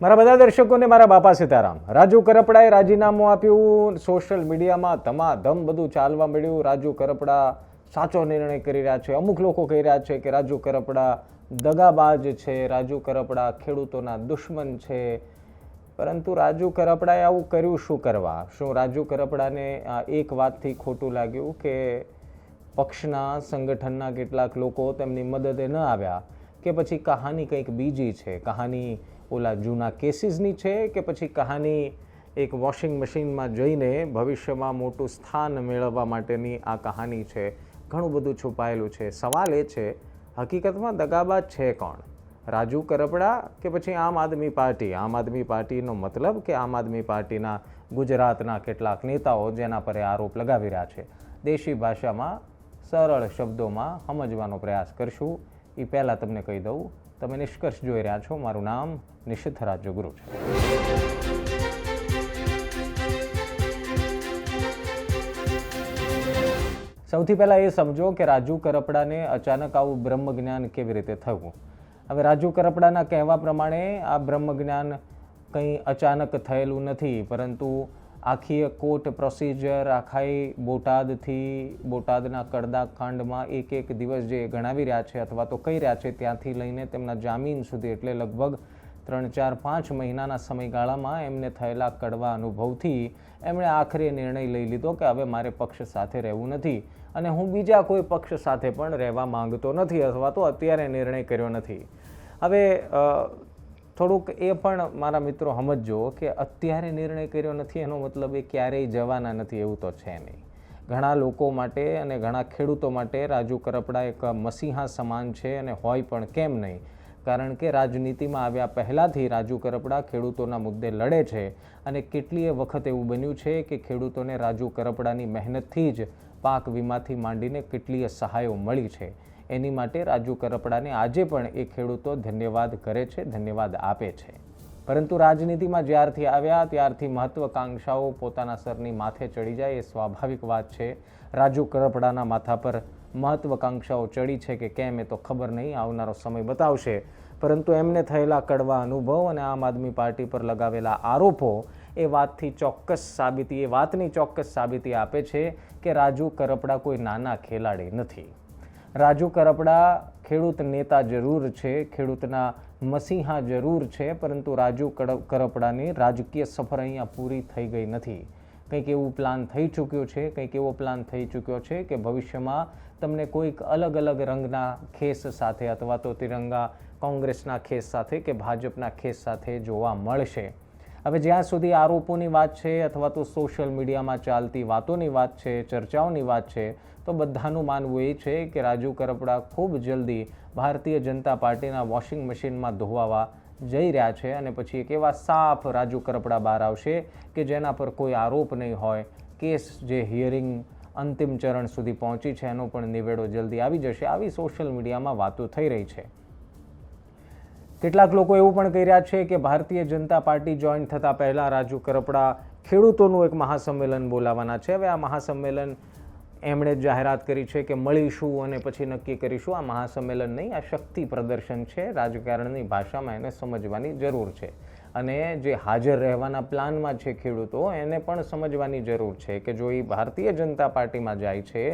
મારા બધા દર્શકોને મારા બાપા સીતારામ. રાજુ કરપડાએ રાજીનામું આપ્યું, સોશિયલ મીડિયામાં ધમાધમ બધું ચાલવા મળ્યું રાજુ કરપડા સાચો નિર્ણય કરી રહ્યા છે. અમુક લોકો કહી રહ્યા છે કે રાજુ કરપડા દગાબાજ છે, રાજુ કરપડા ખેડૂતોના દુશ્મન છે. પરંતુ રાજુ કરપડાએ આવું કર્યું શું કરવા? શું રાજુ કરપડાને એક વાતથી ખોટું લાગ્યું કે પક્ષના સંગઠનના કેટલાક લોકો તેમની મદદે ન આવ્યા? કે પછી કહાની કંઈક બીજી છે? કહાની ઓલા જૂના કેસીસની છે કે પછી કહાની એક વોશિંગ મશીનમાં જઈને ભવિષ્યમાં મોટું સ્થાન મેળવવા માટેની આ કહાની છે. ઘણું બધું છુપાયેલું છે. સવાલ એ છે, હકીકતમાં દગાબાજ છે કોણ? રાજુ કરપડા કે પછી આમ આદમી પાર્ટી? આમ આદમી પાર્ટીનો મતલબ કે આમ આદમી પાર્ટીના ગુજરાતના કેટલાક નેતાઓ જેના પર આરોપ લગાવી રહ્યા છે. દેશી ભાષામાં સરળ શબ્દોમાં સમજવાનો પ્રયાસ કરશું. એ પહેલાં તમને કહી દઉં તમે નિષ્કર્ષ જોઈ રહ્યા છો. મારું નામ નિષિદ્ધ રાજ્યગુરુ છે. સૌથી પહેલાં એ સમજો કે રાજુ કરપડાને અચાનક આવું બ્રહ્મ જ્ઞાન કેવી રીતે થયું? હવે રાજુ કરપડાના કહેવા પ્રમાણે આ બ્રહ્મ જ્ઞાન કંઈ અચાનક થયેલું નથી, પરંતુ આખી કોર્ટ પ્રોસિજર આખાઈ બોટાદથી, બોટાદના કડદા કાંડમાં એક એક દિવસ જે ગણાવી રહ્યા છે અથવા તો કહી રહ્યા છે, ત્યાંથી લઈને તેમના જામીન સુધી એટલે લગભગ ત્રણ, ચાર, પાંચ મહિનાના સમયગાળામાં એમને થયેલા કડવા અનુભવથી એમણે આખરે નિર્ણય લઈ લીધો કે હવે મારે પક્ષ સાથે રહેવું નથી અને હું બીજા કોઈ પક્ષ સાથે પણ રહેવા માંગતો નથી અથવા તો અત્યારે નિર્ણય કર્યો નથી. હવે થોડુંક એ પણ મારા મિત્રો સમજજો કે અત્યારે નિર્ણય કર્યો નથી, એનો મતલબ એ ક્યારેય જવાના નથી, એવું તો છે નહીં. ઘણા લોકો માટે અને ઘણા ખેડૂતો માટે રાજુ કરપડા એક મસીહા સમાન છે અને હોય પણ કેમ નહીં? કારણ કે રાજનીતિમાં આવ્યા પહેલાંથી રાજુ કરપડા ખેડૂતોના મુદ્દે લડે છે અને કેટલીય વખત એવું બન્યું છે કે ખેડૂતોને રાજુ કરપડાની મહેનતથી જ પાક વીમાથી માંડીને કેટલીય સહાયો મળી છે. એની માટે રાજુ કરપડાને આજે પણ એ ખેડૂતો ધન્યવાદ કરે છે, ધન્યવાદ આપે છે. પરંતુ રાજનીતિમાં જ્યારથી આવ્યા, ત્યારથી મહત્વકાંક્ષાઓ પોતાના સરની માથે ચડી જાય એ સ્વાભાવિક વાત છે. રાજુ કરપડાના માથા પર મહત્વકાંક્ષાઓ ચડી છે કે કેમ એ તો ખબર નહીં, આવનારો સમય બતાવશે. પરંતુ એમને થયેલા કડવા અનુભવ અને આમ આદમી પાર્ટી પર લગાવેલા આરોપો એ વાતથી ચોક્કસ સાબિતી, એ વાતની ચોક્કસ સાબિતી આપે છે કે રાજુ કરપડા કોઈ નાના ખેલાડી નથી. રાજુ કરપડા ખેડૂત નેતા જરૂર છે, ખેડૂતના મસીહા જરૂર છે, પરંતુ રાજુ કરપડાની રાજકીય સફર અહીંયા પૂરી થઈ ગઈ નથી. કંઈક એવું પ્લાન થઈ ચૂક્યો છે, કંઈક એવો પ્લાન થઈ ચૂક્યો છે કે ભવિષ્યમાં તમને કોઈક અલગ અલગ રંગના ખેસ સાથે અથવા તો તિરંગા કોંગ્રેસના ખેસ સાથે કે ભાજપના ખેસ સાથે જોવા મળશે. હવે જ્યાં સુધી આરોપોની વાત છે અથવા તો સોશિયલ મીડિયામાં ચાલતી વાતોની વાત છે, ચર્ચાઓની વાત છે, તો બધાનું માનવું એ છે કે રાજુ કરપડા ખૂબ જલ્દી ભારતીય જનતા પાર્ટીના વોશિંગ મશીનમાં ધોવાવા જઈ રહ્યા છે અને પછી એક એવા સાફ રાજુ કરપડા બહાર આવશે કે જેના પર કોઈ આરોપ નહીં હોય. કેસ જે હિયરિંગ અંતિમ ચરણ સુધી પહોંચી છે એનો પણ નિવેડો જલ્દી આવી જશે. આવી સોશિયલ મીડિયામાં વાતો થઈ રહી છે. કેટલાક લોકો એવું પણ કહી રહ્યા છે કે ભારતીય જનતા પાર્ટી જોઈન થતાં પહેલાં રાજુ કરપડા ખેડૂતોનું એક મહાસંમેલન બોલાવવાના છે. હવે આ મહાસંમેલન એમણે જ જાહેરાત કરી છે કે મળીશું અને પછી નક્કી કરીશું. આ મહાસંમેલન નહીં, આ શક્તિ પ્રદર્શન છે. રાજકારણની ભાષામાં એને સમજવાની જરૂર છે. અને જે હાજર રહેવાના પ્લાનમાં છે ખેડૂતો, એને પણ સમજવાની જરૂર છે કે જો એ ભારતીય જનતા પાર્ટીમાં જાય છે,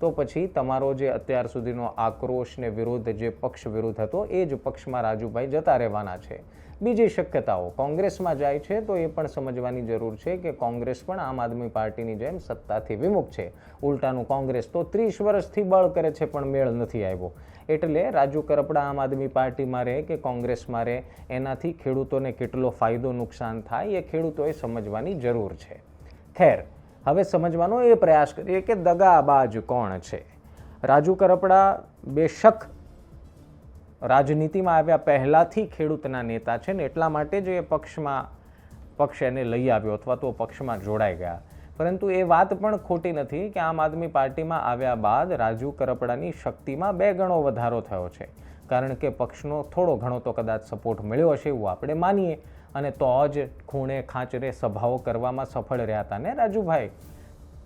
તો પછી તમારો જે અત્યાર સુધીનો આક્રોશ ને વિરોધ જે પક્ષ વિરુદ્ધ હતો, એ જ પક્ષમાં રાજુભાઈ જતા રહેવાના છે. બીજી શક્યતાઓ. કોંગ્રેસમાં જાય છે તો એ પણ સમજવાની જરૂર છે કે કોંગ્રેસ પણ આમ આદમી પાર્ટીની જેમ સત્તાથી વિમુખ છે. ઉલટાનું કોંગ્રેસ તો ત્રીસ વર્ષથી બળ કરે છે પણ મેળ નથી આવ્યો. એટલે રાજુ કરપડા આમ આદમી પાર્ટીમાં રહે કે કોંગ્રેસમાં રહે, એનાથી ખેડૂતોને કેટલો ફાયદો નુકસાન થાય એ ખેડૂતોએ સમજવાની જરૂર છે. ખેર, હવે સમજવાનો એ પ્રયાસ કરીએ કે દગાબાજ કોણ છે? રાજુ કરપડા બેશક રાજનીતિમાં આવ્યા પહેલાંથી ખેડૂતના નેતા છે ને એટલા માટે જ એ પક્ષમાં, પક્ષ એને લઈ આવ્યો અથવા તો પક્ષમાં જોડાઈ ગયા. પરંતુ એ વાત પણ ખોટી નથી કે આમ આદમી પાર્ટીમાં આવ્યા બાદ રાજુ કરપડાની શક્તિમાં બે ગણો વધારો થયો છે. કારણ કે પક્ષનો થોડો ઘણો તો કદાચ સપોર્ટ મળ્યો હશે એવું આપણે માનીએ. અને તો જ ખૂણે ખાંચરે સભાઓ કરવામાં સફળ રહ્યા હતા ને રાજુભાઈ.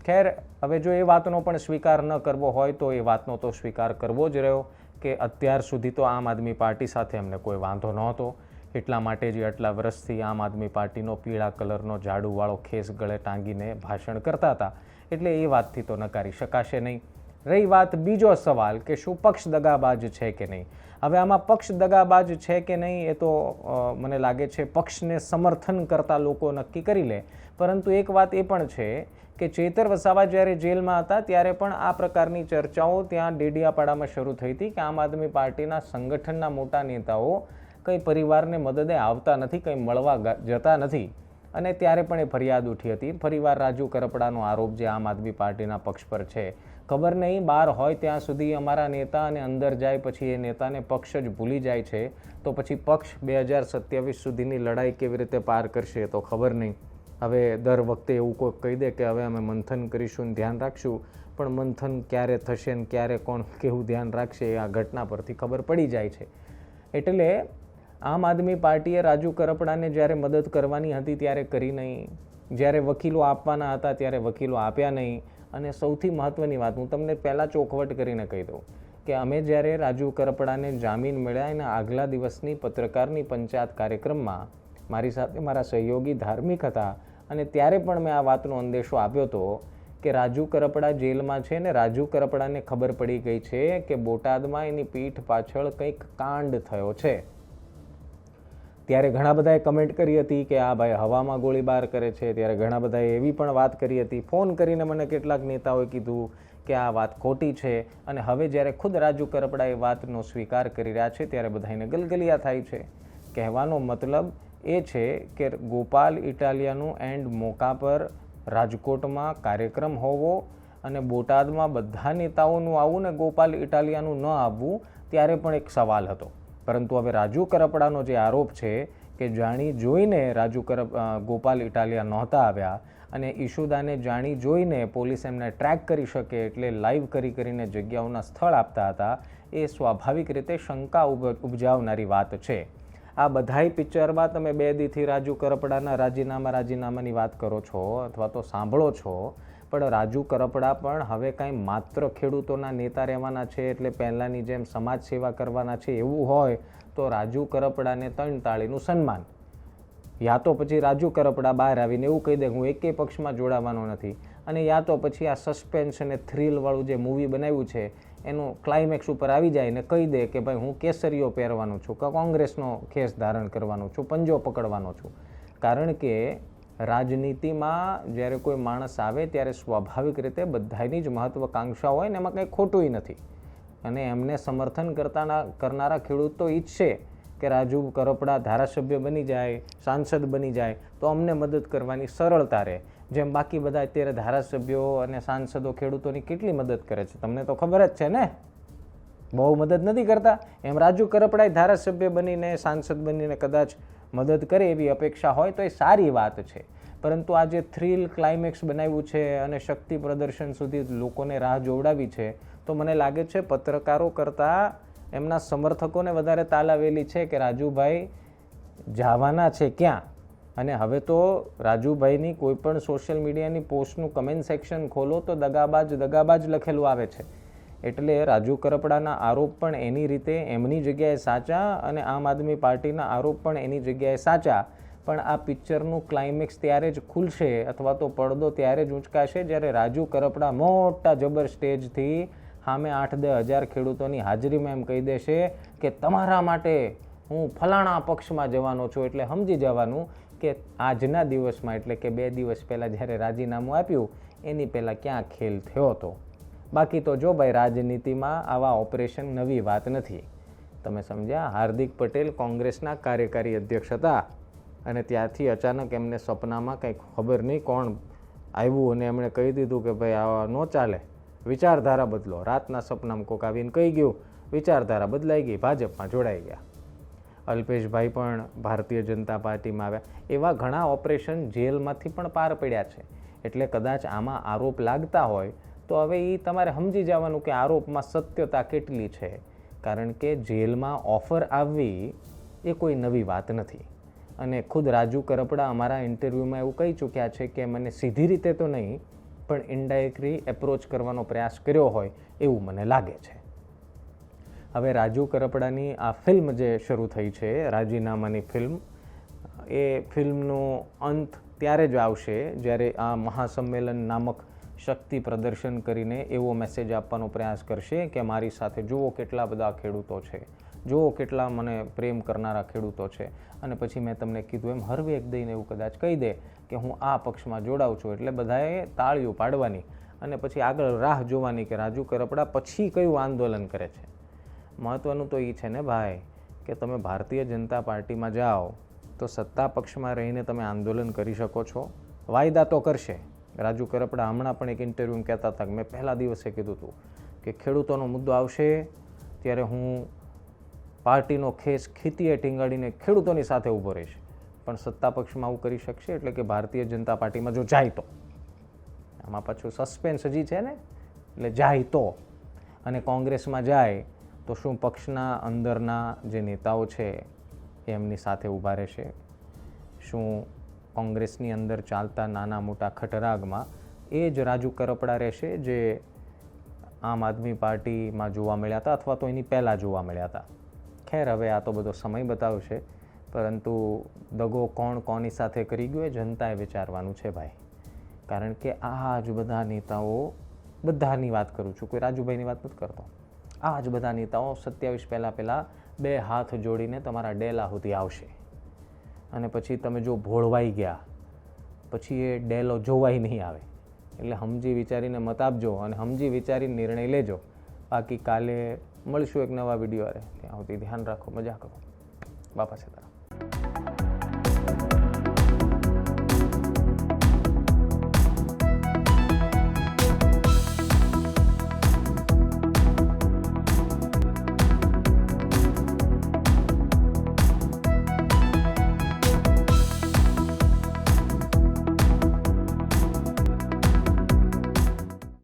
ખેર, હવે જો એ વાતનો પણ સ્વીકાર ન કરવો હોય તો એ વાતનો તો સ્વીકાર કરવો જ રહ્યો. કે અત્યાર સુધી તો આમ આદમી પાર્ટી સાથે એમને કોઈ વાંધો નહોતો. એટલા માટે જ આટલા વર્ષથી આમ આદમી પાર્ટીનો પીળા કલરનો ઝાડુવાળો ખેસ ગળે ટાંગીને ભાષણ કરતા હતા. એટલે એ વાતથી તો નકારી શકાશે નહીં. રહી વાત બીજો સવાલ કે શું પક્ષ દગાબાજ છે કે નહીં? હવે આમાં પક્ષ દગાબાજ છે કે નહીં એ તો મને લાગે છે પક્ષને સમર્થન કરતા લોકો નક્કી કરી લે. પરંતુ એક વાત એ પણ છે કે ચેતર વસાવા જ્યારે જેલમાં હતા ત્યારે પણ આ પ્રકારની ચર્ચાઓ ત્યાં ડેડિયાપાડામાં શરૂ થઈ હતી કે આમ આદમી પાર્ટીના સંગઠનના મોટા નેતાઓ કંઈ પરિવારને મદદે આવતા નથી, કંઈ મળવા જતા નથી. અને ત્યારે પણ એ ફરિયાદ ઉઠી હતી. ફરીવાર રાજુ કરપડાનો આરોપ જે આમ આદમી પાર્ટીના પક્ષ પર છે. ખબર નહીં બહાર હોય ત્યાં સુધી અમારા નેતા અને અંદર જાય પછી એ નેતાને પક્ષ જ ભૂલી જાય છે. તો પછી પક્ષ બે હજાર સત્યાવીસ સુધીની લડાઈ કેવી રીતે પાર કરશે તો ખબર નહીં. હવે દર વખતે એવું કોઈ કહી દે કે હવે અમે મંથન કરીશું ને ધ્યાન રાખશું. પણ મંથન ક્યારે થશે ને ક્યારે કોણ કેવું ધ્યાન રાખશે આ ઘટના પરથી ખબર પડી જાય છે. એટલે આમ આદમી પાર્ટીએ રાજુ કરપડાને જ્યારે મદદ કરવાની હતી ત્યારે કરી નહીં. જ્યારે વકીલો આપવાના હતા ત્યારે વકીલો આપ્યા નહીં. અને સૌથી મહત્ત્વની વાત, હું તમને પહેલાં ચોખવટ કરીને કહી દઉં કે અમે જ્યારે રાજુ કરપડાને જામીન મળ્યા એના આગલા દિવસની પત્રકારની પંચાયત કાર્યક્રમમાં મારી સાથે મારા સહયોગી ધાર્મિક હતા અને ત્યારે પણ મેં આ વાતનો અંદેશો આપ્યો હતો કે રાજુ કરપડા જેલમાં છે ને રાજુ કરપડાને ખબર પડી ગઈ છે કે બોટાદમાં એની પીઠ પાછળ કંઈક કાંડ થયો છે. ત્યારે ઘણા બધાએ કમેન્ટ કરી હતી કે આ ભાઈ હવામાં ગોળીબાર કરે છે. ત્યારે ઘણા બધાએ એવી પણ વાત કરી હતી. ફોન કરીને મને કેટલાક નેતાઓએ કીધું કે આ વાત ખોટી છે અને હવે જ્યારે ખુદ રાજુ કરપડા એ વાતનો સ્વીકાર કરી રહ્યા છે, ત્યારે બધાને ગલગલિયા થાય છે. કહેવાનો મતલબ એ છે કે ગોપાલ ઇટાલિયાનું એન્ડ મોકા પર રાજકોટમાં કાર્યક્રમ હોવો અને બોટાદમાં બધા નેતાઓનું આવવું ને ગોપાલ ઇટાલિયાનું ન આવવું, ત્યારે પણ એક સવાલ હતો. પરંતુ હવે રાજુ કરપડાનો જે આરોપ છે કે જાણી જોઈને રાજુ કરપ ગોપાલ ઇટાલિયા નહોતા આવ્યા અને ઈશુદાને જાણી જોઈને પોલીસ એમને ટ્રેક કરી શકે એટલે લાઈવ કરી કરીને જગ્યાઓના સ્થળ આપતા હતા, એ સ્વાભાવિક રીતે શંકા ઉપજાવનારી વાત છે. આ બધાય પિક્ચરમાં તમે બે દીથી રાજુ કરપડાના રાજીનામા, રાજીનામાની વાત કરો છો અથવા તો સાંભળો છો પણ રાજુ કરપડા પણ હવે કાંઈ માત્ર ખેડૂતોના નેતા રહેવાના છે એટલે પહેલાંની જેમ સમાજ સેવા કરવાના છે એવું હોય તો રાજુ કરપડાને ત્રણ તાળીનું સન્માન. યા તો પછી રાજુ કરપડા બહાર આવીને એવું કહી દે, હું એકેય પક્ષમાં જોડાવાનો નથી. અને યા તો પછી આ સસ્પેન્સ અને થ્રિલવાળું જે મૂવી બનાવ્યું છે, એનું ક્લાઇમેક્સ ઉપર આવી જાય ને કહી દે કે, ભાઈ, હું કેસરીઓ પહેરવાનો છું, કે, કોંગ્રેસનો ખેસ ધારણ કરવાનો છું, પંજો પકડવાનો છું. કારણ કે રાજનીતિમાં જ્યારે કોઈ માણસ આવે ત્યારે સ્વાભાવિક રીતે બધાની જ મહત્વકાંક્ષા હોય ને એમાં કંઈ ખોટુંય નથી. અને એમને સમર્થન કરતાના, કરનારા ખેડૂત તો ઈચ્છે કે રાજુ કરપડા ધારાસભ્ય બની જાય, સાંસદ બની જાય, તો અમને મદદ કરવાની સરળતા રહે. જેમ બાકી બધા અત્યારે ધારાસભ્યો અને સાંસદો ખેડૂતોની કેટલી મદદ કરે છે? તમને તો ખબર જ છે ને? બહુ મદદ નથી કરતા. એમ રાજુ કરપડાય ધારાસભ્ય બનીને, સાંસદ બનીને કદાચ મદદ કરે એવી અપેક્ષા હોય તો એ સારી વાત છે. પરંતુ આ જે થ્રિલ ક્લાઇમેક્સ બનાવ્યું છે અને શક્તિ પ્રદર્શન સુધી લોકોને રાહ જોવડાવી છે, તો મને લાગે છે પત્રકારો કરતાં એમના સમર્થકોને વધારે તાલાવેલી છે કે રાજુભાઈ જવાના છે ક્યાં? અને હવે તો રાજુભાઈની કોઈ પણ સોશિયલ મીડિયાની પોસ્ટનું કમેન્ટ સેક્શન ખોલો તો દગાબાજ દગાબાજ લખેલું આવે છે. એટલે રાજુ કરપડાના આરોપ પણ એની રીતે એમની જગ્યાએ સાચા અને આમ આદમી પાર્ટીના આરોપ પણ એની જગ્યાએ સાચા. પણ આ પિક્ચરનું ક્લાઇમેક્સ ત્યારે જ ખુલશે અથવા તો પડદો ત્યારે જ ઊંચકાશે જ્યારે રાજુ કરપડા મોટા જબર સ્ટેજથી સામે આઠ દસ હજાર ખેડૂતોની હાજરીમાં એમ કહી દેશે કે તમારા માટે હું ફલાણા પક્ષમાં જવાનો છું. એટલે સમજી જવાનું કે આજના દિવસમાં, એટલે કે બે દિવસ પહેલાં જ્યારે રાજીનામું આપ્યું, એની પહેલાં ક્યાં ખેલ થયો હતો? બાકી તો જો ભાઈ રાજનીતિમાં આવા ઓપરેશન નવી વાત નથી. તમે સમજ્યા? હાર્દિક પટેલ કોંગ્રેસના કાર્યકારી અધ્યક્ષ હતા અને ત્યાંથી અચાનક એમને સપનામાં કંઈક ખબર નહીં કોણ આવ્યું અને એમણે કહી દીધું કે ભાઈ આવા ન ચાલે. વિચારધારા બદલો. રાતના સપનામાં કોક આવીને કહી ગયું, વિચારધારા બદલાઈ ગઈ, ભાજપમાં જોડાઈ ગયા. અલ્પેશભાઈ પણ ભારતીય જનતા પાર્ટીમાં આવ્યા. એવા ઘણા ઓપરેશન જેલમાંથી પણ પાર પડ્યા છે. એટલે કદાચ આમાં આરોપ લાગતા હોય તો હવે એ તમારે સમજી જવાનું કે આરોપમાં સત્યતા કેટલી છે. કારણ કે જેલમાં ઓફર આવવી એ કોઈ નવી વાત નથી. અને ખુદ રાજુ કરપડા અમારા ઇન્ટરવ્યૂમાં એવું કહી ચૂક્યા છે કે મને સીધી રીતે તો નહીં, પણ ઇન્ડાયરેક્ટલી એપ્રોચ કરવાનો પ્રયાસ કર્યો હોય એવું મને લાગે છે. હવે રાજુ કરપડાની આ ફિલ્મ જે શરૂ થઈ છે, રાજીનામાની ફિલ્મ એ ફિલ્મનો અંત ત્યારે જ આવશે જ્યારે આ મહાસંમેલન નામક શક્તિ પ્રદર્શન કરીને એવો મેસેજ આપવાનો પ્રયાસ કરશે કે મારી સાથે જુઓ કેટલા બધા ખેડૂતો છે. જુઓ કેટલા મને પ્રેમ કરનારા ખેડૂતો છે. અને પછી મેં તમને કીધું એમ હરવેક દઈને એવું કદાચ કહી દે કે હું આ પક્ષમાં જોડાઉં છું. એટલે બધાએ તાળીઓ પાડવાની અને પછી આગળ રાહ જોવાની કે રાજુ કરપડા પછી કયું આંદોલન કરે છે. મહત્ત્વનું તો એ છે ને ભાઈ કે તમે ભારતીય જનતા પાર્ટીમાં જાઓ તો સત્તા પક્ષમાં રહીને તમે આંદોલન કરી શકો છો. વાયદા તો કરશે. રાજુ કરપડા હમણાં પણ એક ઇન્ટરવ્યૂમાં કહેતા હતા કે મેં પહેલા દિવસે કીધું હતું કે ખેડૂતોનો મુદ્દો આવશે ત્યારે હું પાર્ટીનો ખેસ ખીતીએ ટીંગાડીને ખેડૂતોની સાથે ઊભો રહીશ. પણ સત્તા પક્ષમાં આવું કરી શકશે એટલે કે ભારતીય જનતા પાર્ટીમાં જો જાય તો. આમાં પાછું સસ્પેન્સ હજી છે ને? એટલે જાય તો. અને કોંગ્રેસમાં જાય તો શું પક્ષના અંદરના જે નેતાઓ છે એમની સાથે ઊભા રહેશે? શું કોંગ્રેસની અંદર ચાલતા નાના મોટા ખટરાગમાં એ જ રાજુ કરપડા રહેશે જે આમ આદમી પાર્ટીમાં જોવા મળ્યા હતા અથવા તો એની પહેલાં જોવા મળ્યા હતા. ખેર, હવે આ તો બધો સમય બતાવશે, પરંતુ દગો કોણ કોની સાથે કરી ગયો એ જનતાએ વિચારવાનું છે ભાઈ. કારણ કે આ જ બધા નેતાઓ, બધાની વાત કરું છું, કોઈ રાજુભાઈની વાત નથી કરતો. આ જ બધા નેતાઓ સત્યાવીસ પહેલાં પહેલાં બે હાથ જોડીને તમારા ડેલા સુધી આવશે. અને પછી તમે જો ભોળવાઈ ગયા, પછી એ ડેલો જોવાય નહીં આવે. એટલે સમજી વિચારીને મત આપજો અને સમજી વિચારીને નિર્ણય લેજો. બાકી કાલે મળશું એક નવા વીડિયો અરે ત્યાં સુધી ધ્યાન રાખો, મજા કરો. બાપા છે